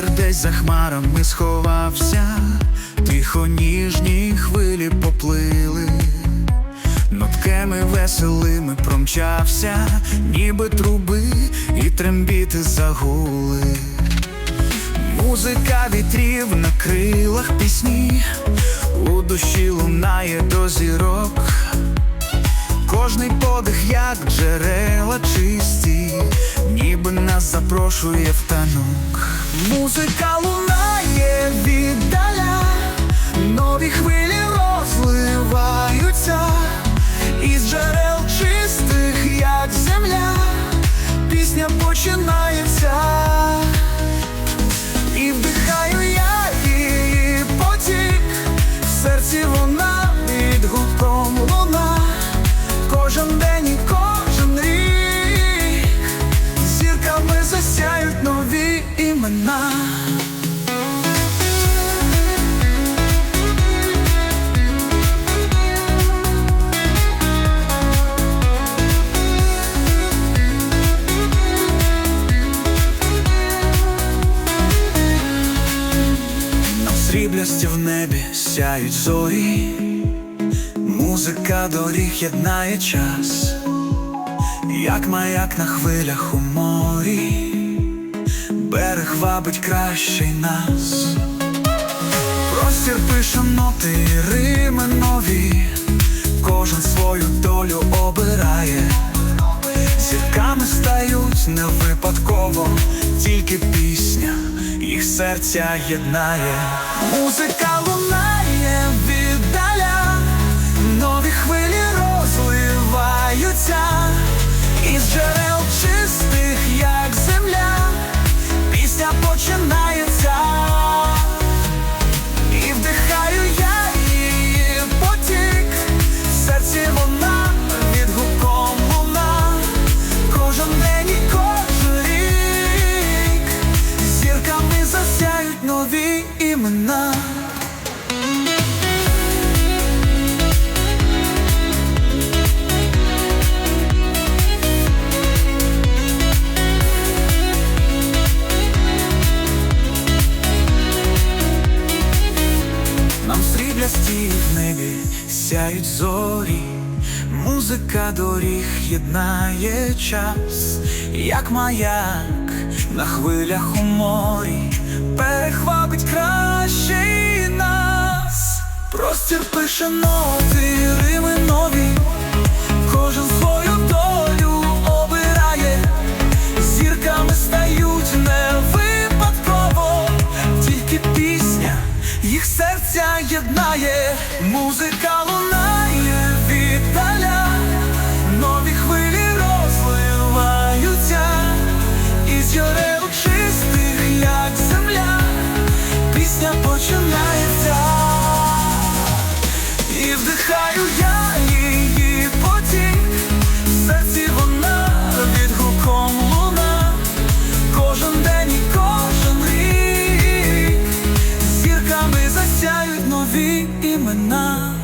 вітер десь за хмарами сховався, тихо ніжні хвилі поплили, нотками веселими промчався, ніби труби і трембіти загули. Музика вітрів на крилах пісні, у душі лунає до зірок. Кожний подих, як джерела чисті, ніби нас запрошує в танок. Музика лунає віддаля, нові хвилі розливаються, імена. Сріблясті в небі сяють зорі, музика доріг єднає час, як маяк на хвилях у морі, берег вабить кращий нас, простір пише ноти, рими нові, кожен свою долю обирає. Зірками стають не випадково, тільки пісня їх серця єднає. Музика лунає нові імена. Нам сріблясті в небі сяють зорі, музика доріг єднає час, як маяк на хвилях у морі, перехвабить кращий нас, простір пише ноти, рими нові, кожен свою долю обирає, зірками стають не випадково, тільки пісня їх серця єднає, музика naman